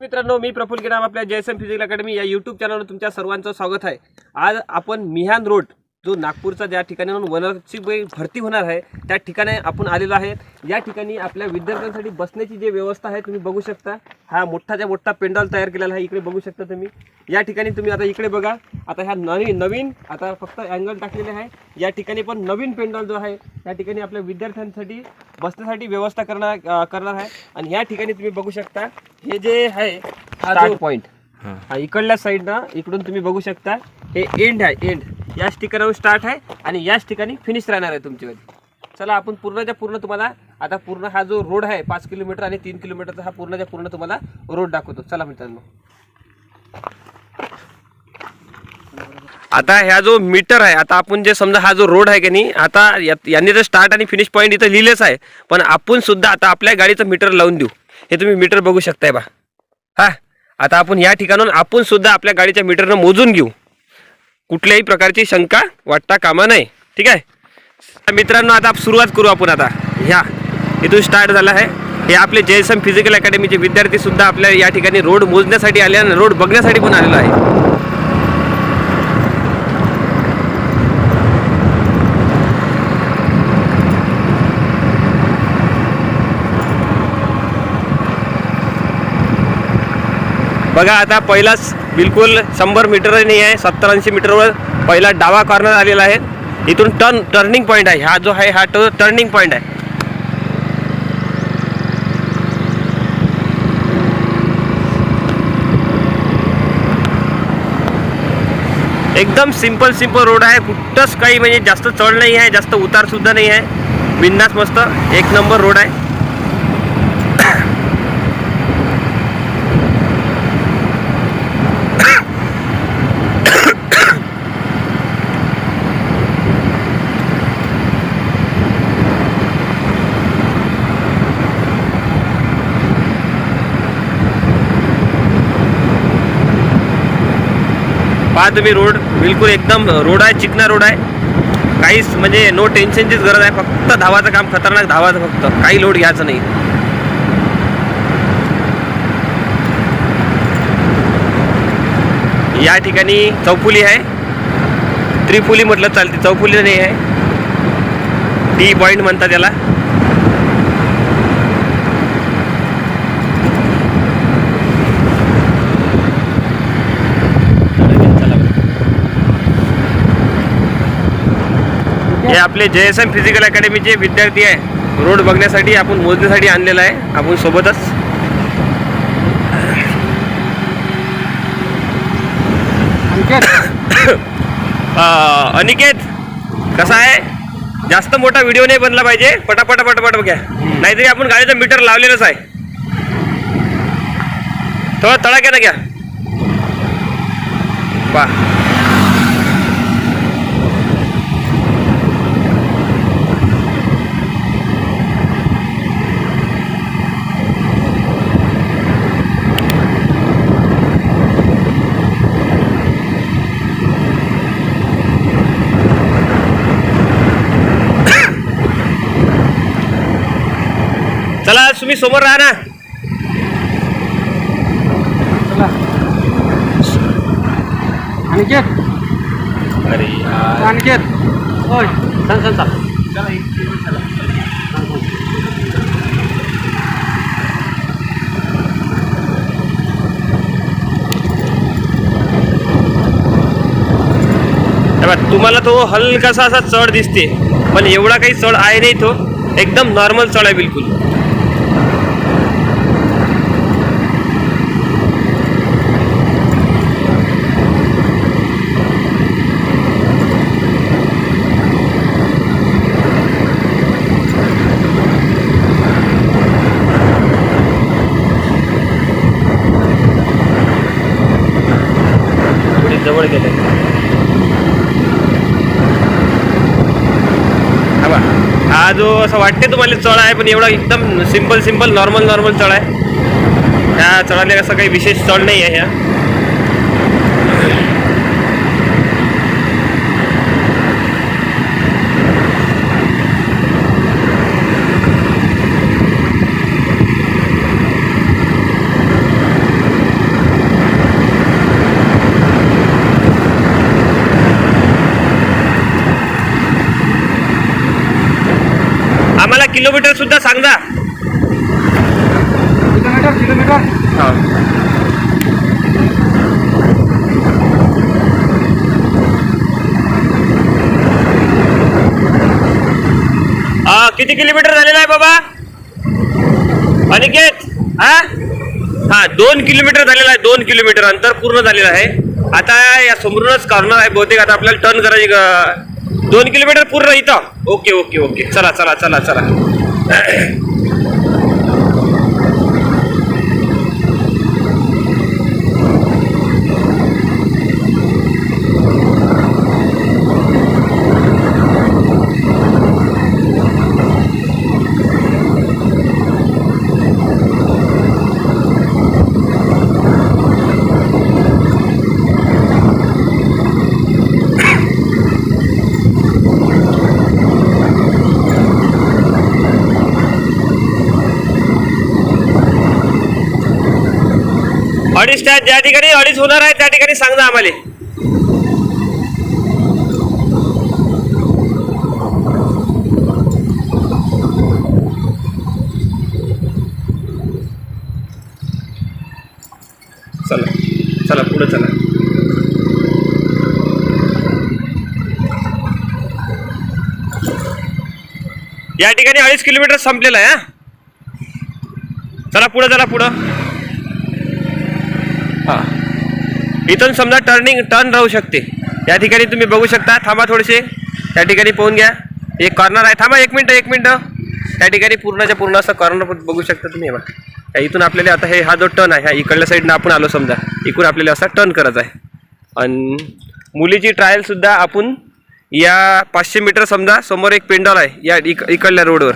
मित्रांनो मी प्रफुल किराम आपल्या जयसम फिजिकल अकॅडमी या यूट्यूब चॅनलवर तुमच्या सर्वांचं स्वागत आहे. आज आपण मिहान रोड जो नागपूरचा ज्या ठिकाणी वनरची भरती होणार आहे त्या ठिकाणी आपण आलेलो आहे या ठिकाणी आपल्या विद्यार्थ्यांसाठी बसण्याची जी व्यवस्था आहे तुम्ही बघू शकता. हा मोठाच्या मोठा पेंडॉल तयार केलेला आहे इकडे बघू शकता तुम्ही. या ठिकाणी तुम्ही आता इकडे बघा. आता ह्या नवीन नवीन आता फक्त अँगल टाकलेले आहे. या ठिकाणी पण नवीन पेंडॉल जो आहे या ठिकाणी आपल्या विद्यार्थ्यांसाठी बसण्यासाठी व्यवस्था करणार करणार आहे. आणि या ठिकाणी तुम्ही बघू शकता हे जे आहे हा पॉईंट हा इकडल्या साईडनं इकडून तुम्ही बघू शकता. हे एंड आहे एंड याच ठिकाणावर स्टार्ट आहे आणि याच ठिकाणी फिनिश राहणार आहे तुमच्यावरती चला आपण पूर्णच्या पूर्ण तुम्हाला आता पूर्ण हा जो रोड आहे पाच किलोमीटर आणि तीन किलोमीटरचा हा पूर्णच्या पूर्ण तुम्हाला रोड दाखवतो. चला मित्रांनो. आता ह्या जो मीटर आहे आता आपण जे समजा हा जो रोड आहे की नाही आता यांनी तर स्टार्ट आणि फिनिश पॉईंट इथं लिहिलेच आहे. पण आपण सुद्धा आता आपल्या गाडीचं मीटर लावून देऊ. हे तुम्ही मीटर बघू शकताय बा. हा? आता आपण या ठिकाणून आपण सुद्धा आपल्या गाडीच्या मीटरनं मोजून घेऊ. कुठल्याही प्रकारची शंका वाटता कामा नाही ठीक आहे? मित्रांनो आता सुरुवात करू आपण आता. ह्या इथून स्टार्ट झाला आहे. हे आपले जयसम फिजिकल अकॅडमीचे विद्यार्थी सुद्धा आपल्या या ठिकाणी रोड मोजण्यासाठी आले आणि रोड बघण्यासाठी पण आलेलो आहे. बघा आता पहिलाच बिलकुल शंभर मीटरही नाही आहे सत्तर ऐंशी मीटरवर पहिला डावा कॉर्नर आलेला आहे. इथून टर्न टर्निंग पॉईंट आहे. हा जो आहे हा तो टर्निंग पॉईंट आहे. एकदम सिंपल सिंपल रोड आहे. कुठंच काही म्हणजे जास्त चढ नाही आहे जास्त उतारसुद्धा नाही आहे. बिंदास मस्त एक नंबर रोड आहे. पहा तुम्ही रोड बिलकुल एकदम रोड आहे चिकना रोड आहे. काहीच म्हणजे नो टेन्शनचीच गरज आहे फक्त धावाचं काम खतरनाक धावाचं फक्त. काही लोड घ्यायचं नाही. या ठिकाणी चौफुली आहे. त्रिफुली म्हटलं चालते चौफुली नाही आहे. टी पॉईंट म्हणतात त्याला हे आपले जे एस एम फिजिकल अकॅडमीचे विद्यार्थी आहे. रोड बघण्यासाठी आपण मोजण्यासाठी आणलेला आहे. आपण सोबतच. अनिकेत कसा आहे? जास्त मोठा व्हिडिओ नाही बनला पाहिजे. पटापट पटापट बघ्या. नाहीतरी आपण गाडीचं मीटर लावलेलंच आहे. थोडं तळा ना घ्या. पा चला तुम्ही समोर राहा ना. अनिकेत. अरे अनिकेत. होय. हे तुम्हाला तो हलकासा असा चढ दिसते पण एवढा काही चढ आहे नाही तो. एकदम नॉर्मल चढ आहे बिलकुल थोडी जवळ गेले हा बा हा जो असं वाटते तुम्हाला चढ आहे पण एवढा एकदम सिंपल सिंपल नॉर्मल नॉर्मल चढ आहे. ह्या चढायला असं काही विशेष चढ नाही आहे ह्या किलोमीटर सुद्धा सांगा. Kilometre kilometre. हा. किती किलोमीटर झालेला आहे बाबा? अनिकेत हा हा दोन किलोमीटर झालेला आहे दोन किलोमीटर अंतर पूर्ण झालेलं आहे. आता या समोरूनच कॉर्नर आहे बहुतेक आता आपल्याला टर्न करायची दोन किलोमीटर पूर्ण इथं. Okay okay okay. चला चला चला चला अडीच त्या ज्या ठिकाणी अडीच होणार आहे त्या ठिकाणी सांग आम्हाला. चला चला पुढे चला. या ठिकाणी अडीच किलोमीटर संपलेलं आहे हा. चला पुढं चला पुढं हा इथून समजा टर्निंग टर्न राहू शकते. या ठिकाणी तुम्ही बघू शकता थांबा थोडेसे. त्या ठिकाणी पोहून घ्या. एक कॉर्नर आहे. थांबा एक मिनटं एक मिनटं. त्या ठिकाणी पूर्णच्या पूर्ण असं कॉर्नर बघू शकता तुम्ही बघा. या इथून आपल्याला आता हे हा जो टर्न आहे ह्या इकडल्या साईडनं आपण आलो समजा. इकडून आपल्याला असा टर्न करायचा आहे. आणि मुलीची ट्रायलसुद्धा आपण या पाचशे मीटर समजा समोर एक पेंडॉल आहे या इक इकडल्या रोडवर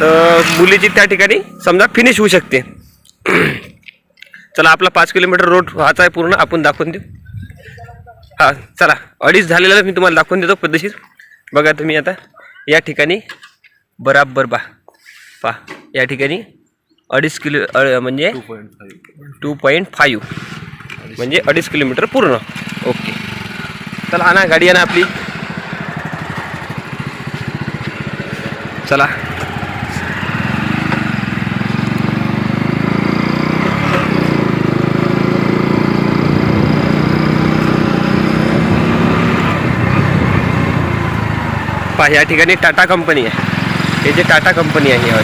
तर मुलीची त्या ठिकाणी समजा फिनिश होऊ शकते. चला आपला पाच किलोमीटर रोड व्हायचा आहे पूर्ण आपण दाखवून देऊ. हां चला अडीच झालेलं मी तुम्हाला दाखवून देतो पद्धतशीर. बघा तुम्ही आता या ठिकाणी बराबर बा पा या ठिकाणी अडीच किलो अ, म्हणजे टू पॉईंट फाईव्ह म्हणजे अडीच किलोमीटर पूर्ण. ओके. चला आणा गाडी आणा आपली. चला. पहा या ठिकाणी टाटा कंपनी आहे. हे जे टाटा कंपनी आहे यावर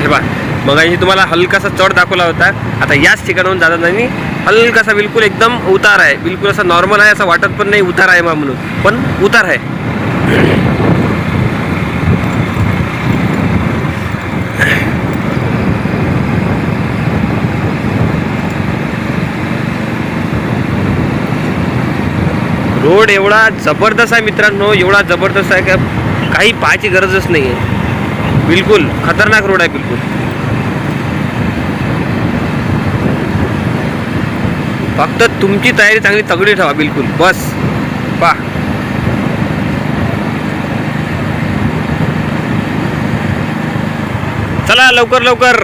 हे बा मग तुम्हाला हलकासा चढ दाखवला होता. आता याच ठिकाणाहून जाता नाही हलकासा बिलकुल एकदम उतार आहे. बिलकुल असं नॉर्मल आहे असं वाटत पण नाही उतार आहे बा म्हणून. पण उतार आहे. रोड एवढा जबरदस्त आहे मित्रांनो एवढा जबरदस्त आहे का काही पाहायची गरजच नाही आहे बिलकुल खतरनाक रोड आहे बिलकुल. फक्त तुमची तयारी चांगली तगडी ठेवा बिलकुल बस. पा चला लवकर लवकर.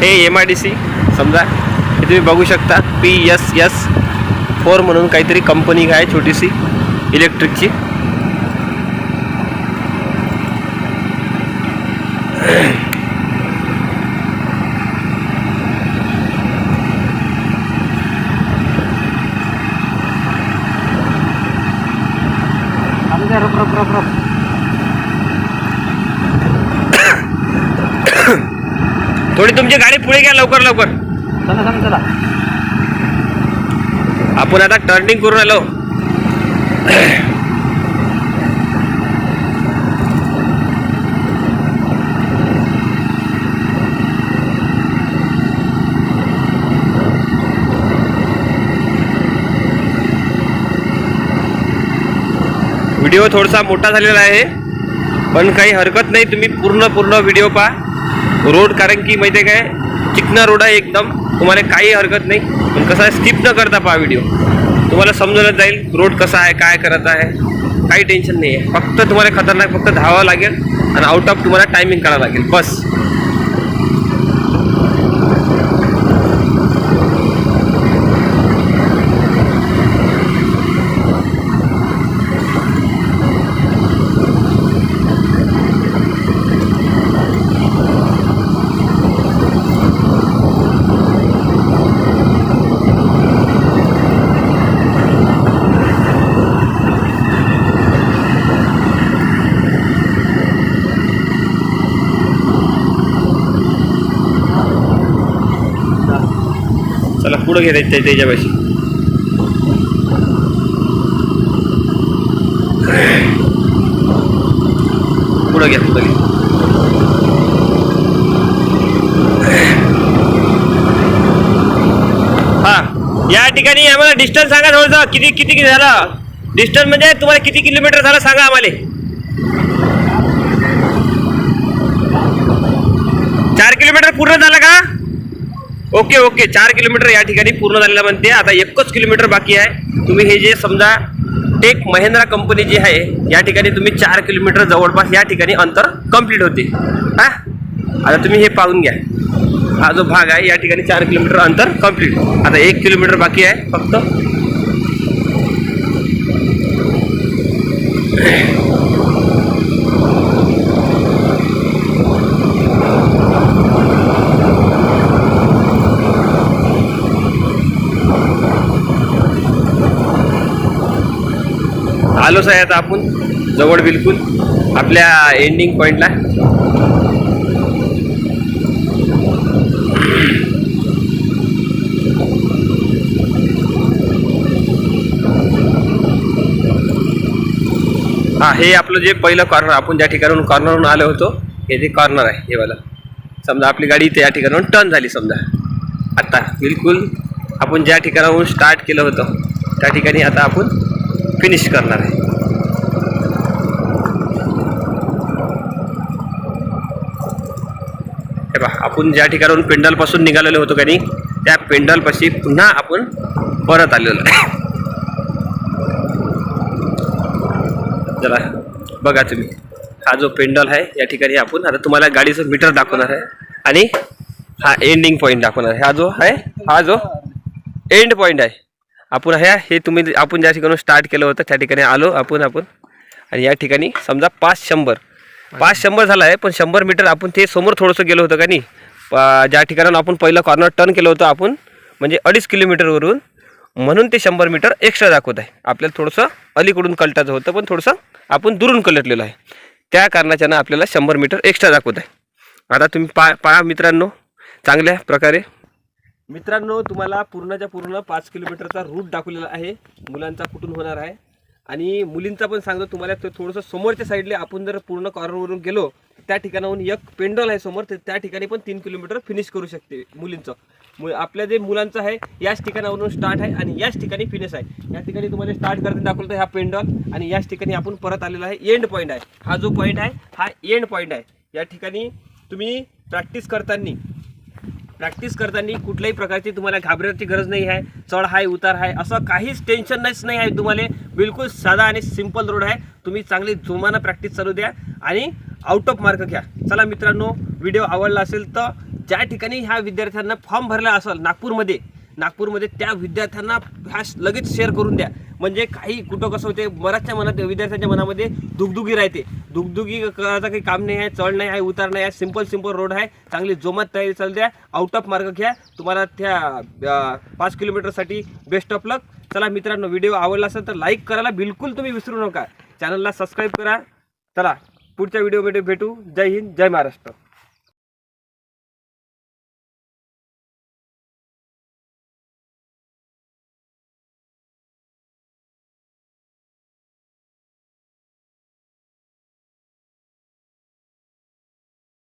हे एम आय डी सी समजा हे तुम्ही बघू शकता पी एस एस फोर म्हणून काहीतरी कंपनी आहे छोटीशी इलेक्ट्रिकची थोडी तुमची गाडी पुढे घ्या लवकर लवकर. चला चला चला. आपण आता टर्निंग करून आलो. व्हिडिओ थोडासा मोठा झालेला आहे. पण काही हरकत नाही तुम्ही पूर्ण पूर्ण व्हिडिओ पहा. रोड कारण की माहिती आहे काय? चिकना रोड आहे एकदम. तुम्हाला काही हरकत नाही. पण कसं आहे? स्किप न करता पहा व्हिडिओ तुम्हाला समजूनच जाईल रोड कसा आहे काय करत आहे. काही टेन्शन नाही आहे फक्त तुम्हाला खतरनाक फक्त धावावं लागेल आणि आउट ऑफ तुम्हाला टायमिंग करावं लागेल. बस चला पुढं घेत त्याच्यापाशी. पुढं घ्या पुढं घ्या. हा या ठिकाणी आम्हाला डिस्टन्स सांगा थोडंसं. किती किती किती झालं? डिस्टन्स म्हणजे तुम्हाला किती किलोमीटर झालं सांगा आम्हाला. चार किलोमीटर पूर्ण झालं का? Okay okay. चार किलोमीटर या ठिकाणी पूर्ण झालेलं म्हणते. आता एकच किलोमीटर बाकी आहे. तुम्ही हे जे समजा टेक महिंद्रा कंपनी जी आहे या ठिकाणी तुम्ही चार किलोमीटर जवळपास या ठिकाणी अंतर कंप्लीट होते. हा? आता तुम्ही हे पाहून घ्या. हा जो भाग आहे या ठिकाणी चार किलोमीटर अंतर कंप्लीट आता एक किलोमीटर बाकी आहे फक्त आलोच आहे आता आपण. जवळ बिलकुल. आपल्या एंडिंग पॉईंटला हा हे आपलं जे पहिलं कॉर्नर आपण ज्या ठिकाणाहून कॉर्नरहून आलो होतो हे जे कॉर्नर आहे हे वाला. समजा आपली गाडी इथे या ठिकाणाहून टर्न झाली समजा. आत्ता बिलकुल आपण ज्या ठिकाणाहून स्टार्ट केलं होतं त्या ठिकाणी आता आपण फिनिश करणार आहे. हे पहा आपण ज्या ठिकाणाहून पेंडलपासून निघालेलो होतो का नाही त्या पेंडलपाशी पुन्हा आपण परत आलेलो आहे. जरा बघा तुम्ही हा जो पेंडल आहे या ठिकाणी आपण आता तुम्हाला गाडीचं मीटर दाखवणार आहे आणि हा एंडिंग पॉईंट दाखवणार आहे. हा जो आहे हा जो एंड पॉईंट आहे. आपण ह्या हे तुम्ही आपण ज्या ठिकाणी स्टार्ट केलं होतं त्या ठिकाणी आलो आपण आपण. आणि या ठिकाणी समजा पाच शंभर. पाच शंभर झाला आहे पण शंभर मीटर आपण ते समोर थोडंसं गेलो होतं का नाही? प- ज्या ठिकाणाहून आपण पहिलं कॉर्नर टर्न केलं होतं आपण म्हणजे अडीच किलोमीटरवरून म्हणून ते शंभर मीटर एक्स्ट्रा दाखवत आहे. आपल्याला थोडंसं अलीकडून कलटाचं होतं पण थोडंसं आपण दुरून कलटलेलं आहे. त्या कारणाच्यानं आपल्याला शंभर मीटर एक्स्ट्रा दाखवत आहे. आता तुम्ही पा पहा मित्रांनो चांगल्या प्रकारे. मित्रांनो तुम्हाला पूर्णच्या पूर्ण पाच किलोमीटरचा रूट दाखवलेला आहे. मुलांचा कुठून होणार आहे? आणि मुलींचा पण सांगतो तुम्हाला ते थोडंसं समोरच्या साईडला आपण जर पूर्ण कॉर्नरवरून गेलो त्या ठिकाणाहून एक पेंडल आहे समोर तर त्या ठिकाणी पण तीन किलोमीटर फिनिश करू शकते मुलींचं. मु आपल्या जे मुलांचं आहे याच ठिकाणावरून स्टार्ट आहे आणि याच ठिकाणी फिनिश आहे. या ठिकाणी तुम्हाला स्टार्ट करताना दाखवलं हा पेंडल आणि याच ठिकाणी आपण परत आलेला आहे. एंड पॉईंट आहे. हा जो पॉईंट आहे हा एंड पॉईंट आहे. या ठिकाणी तुम्ही प्रॅक्टिस करताना प्रॅक्टिस करताना कुठल्याही प्रकारची तुम्हाला घाबरायची गरज नाही आहे. चढ आहे उतार आहे असं काहीच टेन्शनच नाही आहे तुम्हाला. बिलकुल साधा आणि सिंपल रोड आहे. तुम्ही चांगली जोमानं प्रॅक्टिस चालू द्या आणि आउट ऑफ मार्क घ्या. चला मित्रांनो व्हिडिओ आवडला असेल तर ज्या ठिकाणी ह्या विद्यार्थ्यांना फॉर्म भरला असेल नागपूरमध्ये नागपूरमध्ये त्या विद्यार्थ्यांना हा लगेच शेअर करून द्या. म्हणजे काही कुठं कसं होते बऱ्याचशा मनात विद्यार्थ्यांच्या मनामध्ये दुगदुगी राहते. दुगदुगी करायचं काही काम नाही आहे चढ नाही आहे उतार नाही आहे सिंपल सिंपल रोड आहे. चांगली जोमात तयारी चालू द्या. आउट ऑफ मार्क घ्या. तुम्हाला त्या पाच किलोमीटरसाठी बेस्ट ऑफ लक चला मित्रांनो व्हिडिओ आवडला असेल तर लाईक करायला बिलकुल तुम्ही विसरू नका. चॅनलला सबस्क्राईब करा. चला पुढच्या व्हिडिओमध्ये भेटू. जय हिंद जय महाराष्ट्र.